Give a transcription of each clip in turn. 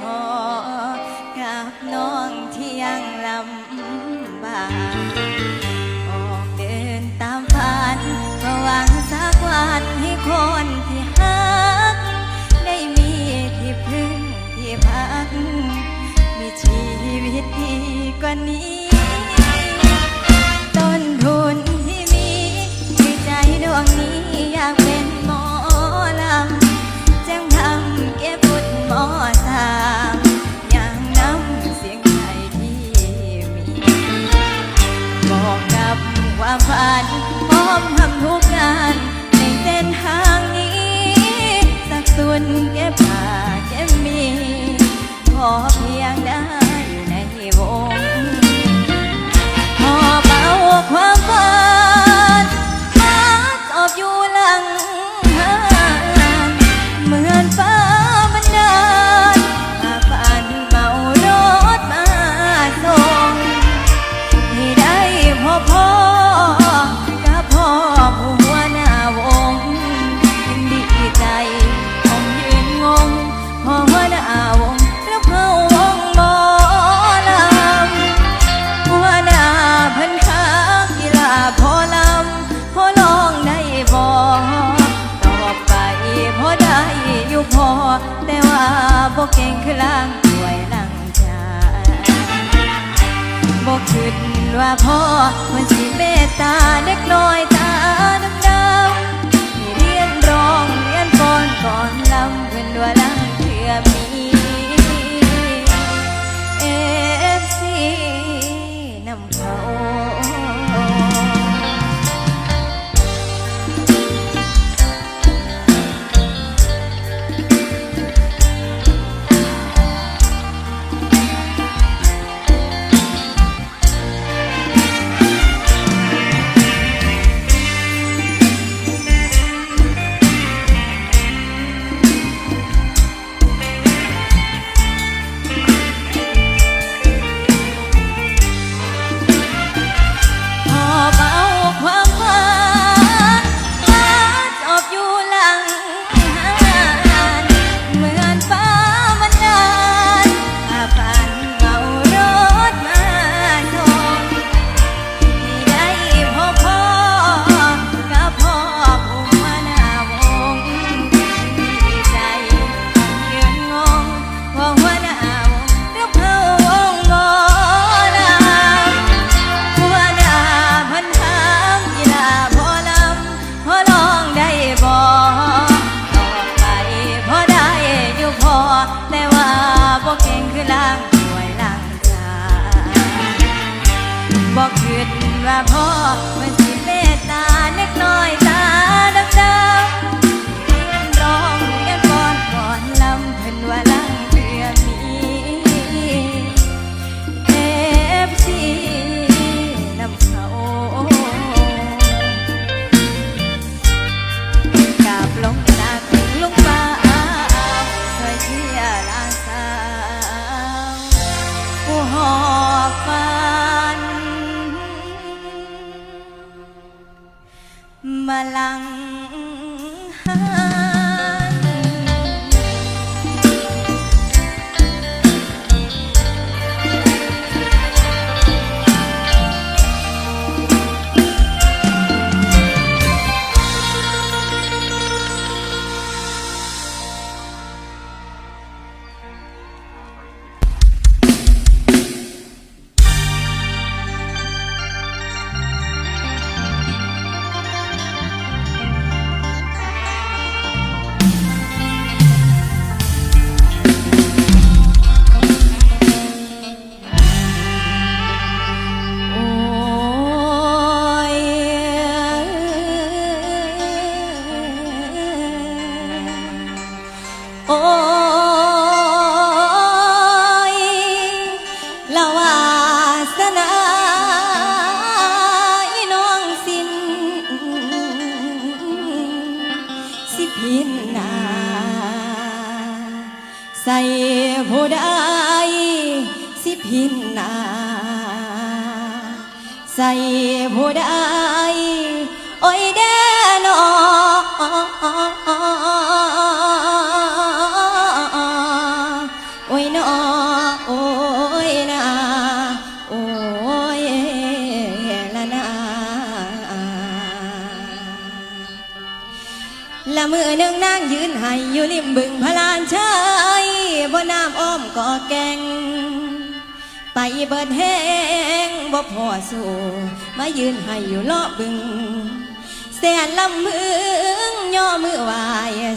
พอกับน้องที่ยังลำบากออกเดินตามฝันก็หวังสักวันให้คนที่หัก ได้มีที่พึ่งที่พัก มีชีวิตดีกว่านี้ต้นทุนที่มีในใจดวงนี้อยากเป็นหมอลำจึงทำเก็บบุญหมอ ความฝันพร้อมทำทุกงาน ใส่ผู้ใดสิพินนา ใส่ผู้ใด ละมือหนึ่งนางยืนให้อยู่ริมบึงพลานชัยบนน้ำอ้อมก่อแกง ไปเบิดแห้งบ่พอสู่มายืนให้อยู่เลาะบึงแสนลำมึงย่อมือไหว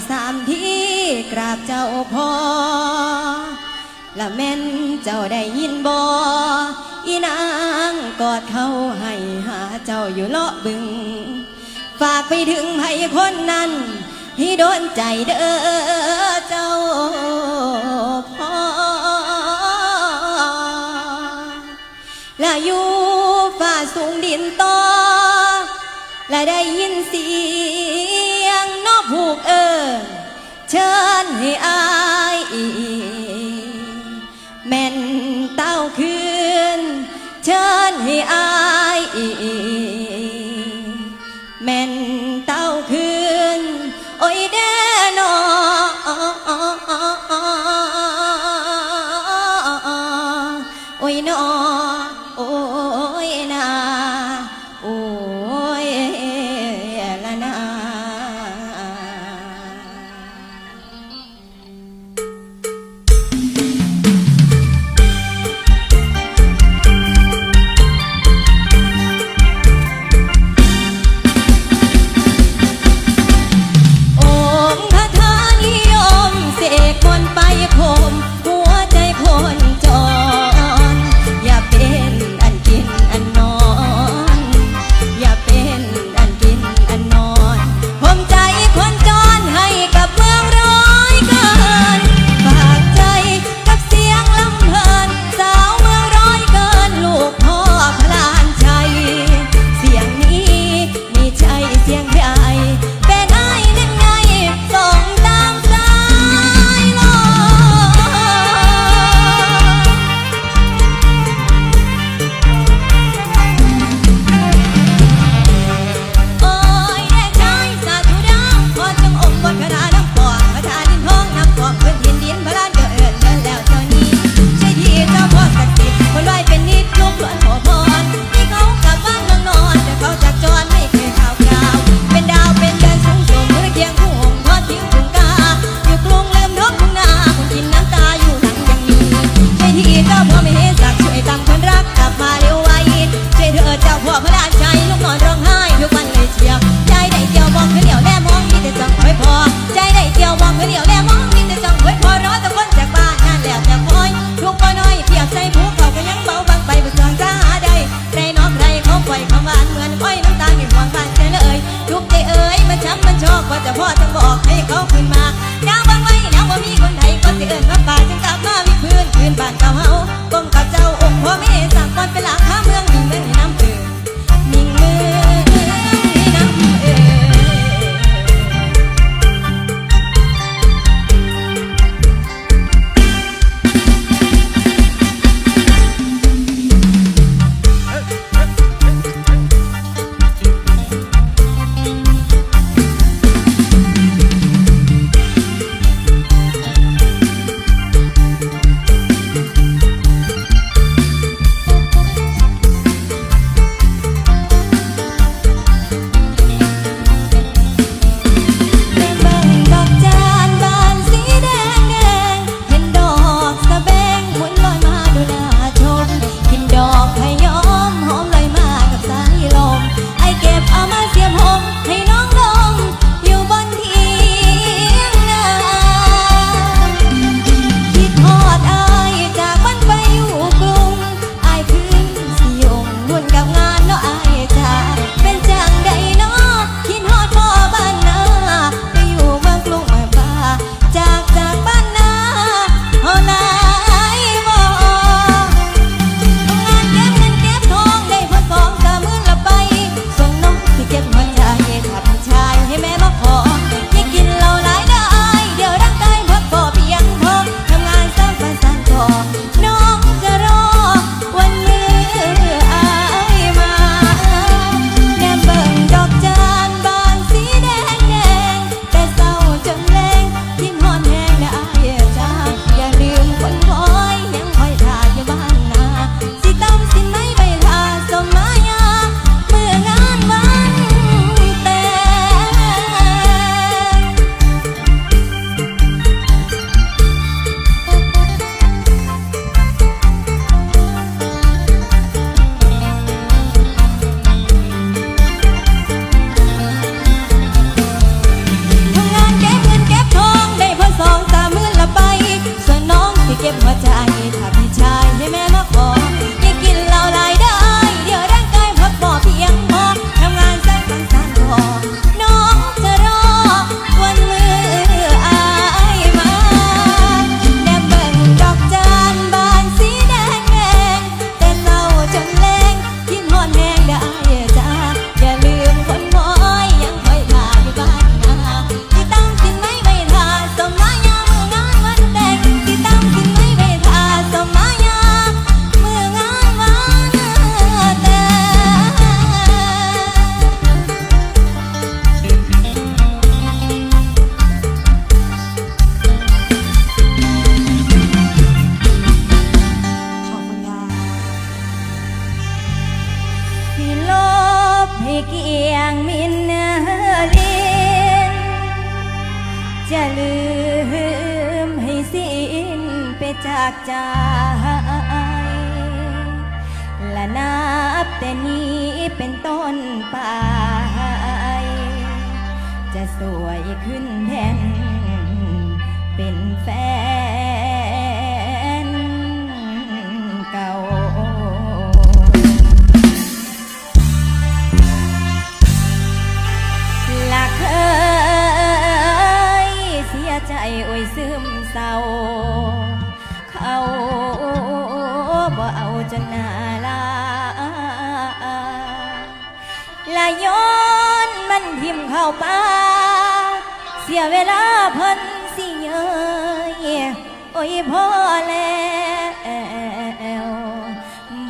สามทีกราบเจ้าพ่อละแม่นเจ้าได้ยินบ่อีนางกอดเขาให้หาเจ้าอยู่เลาะบึง ฝากไปถึงไผคนนั้น ที่โดนใจเด้อเจ้าพ่อและอยู่ฝ่าสูงดินต่อ และได้ยินเสียงนอกผูกเอิญเชิญให้อายแโ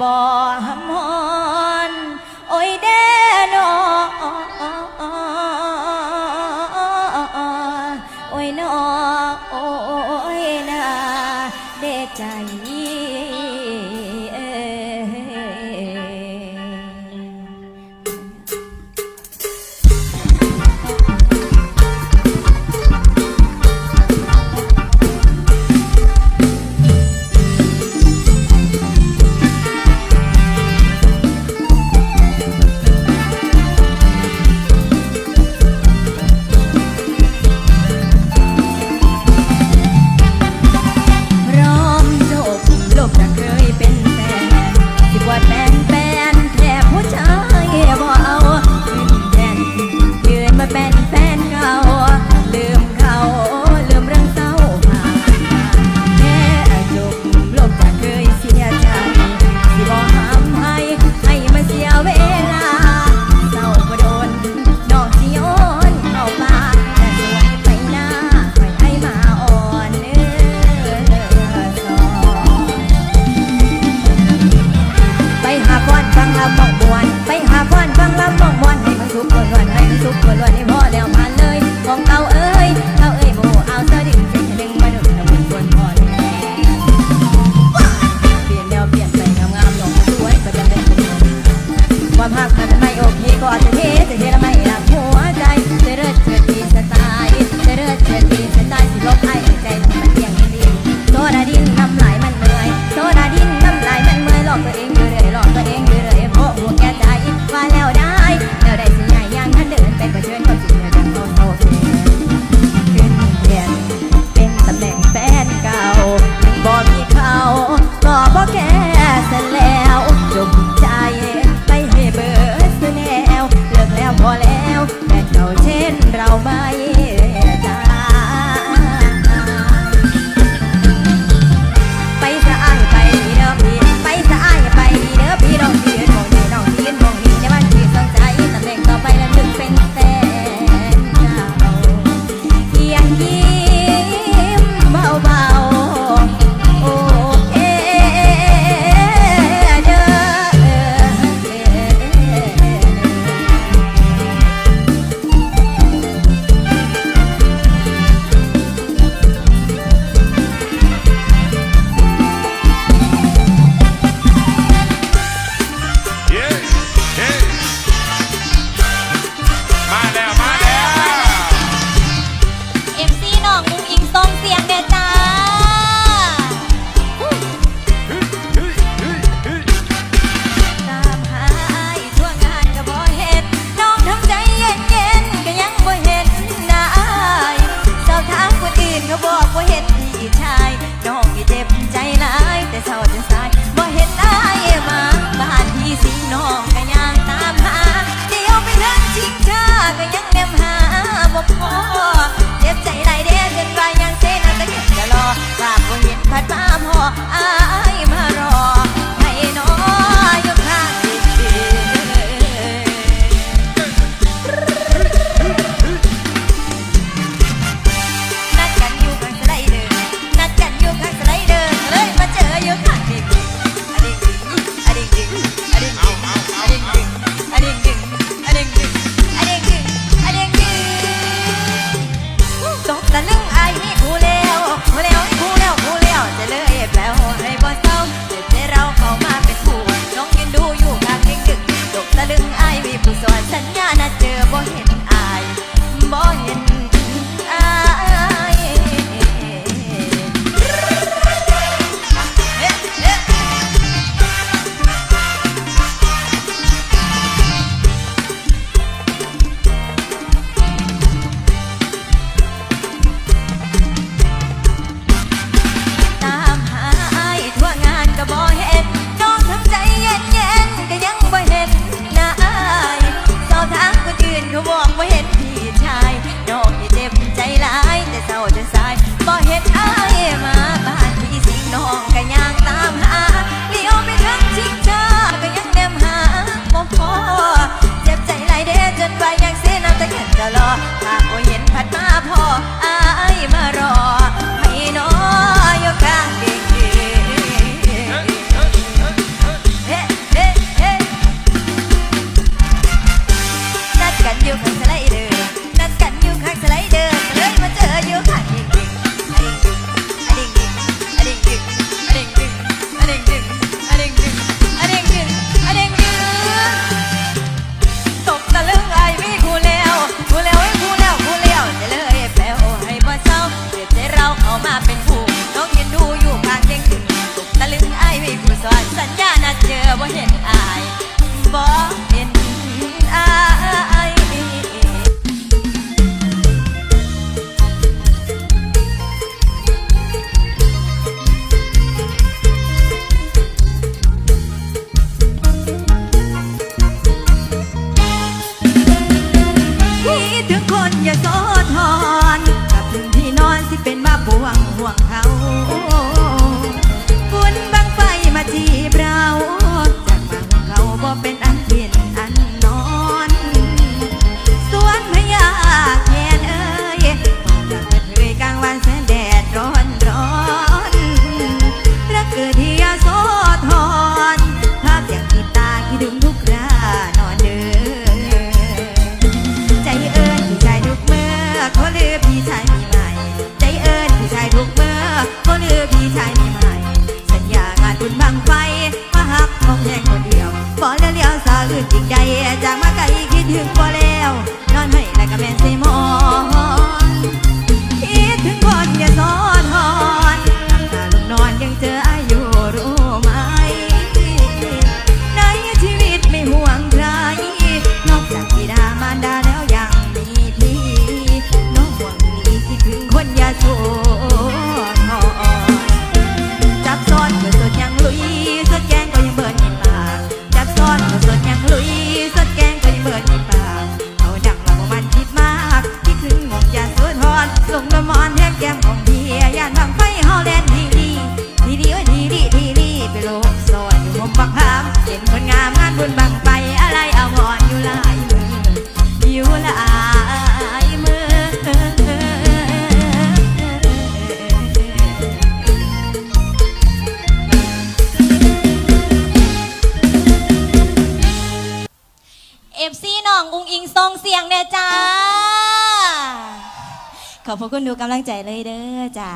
บ่ 走过了 กำลังใจเลยเด้อจ้า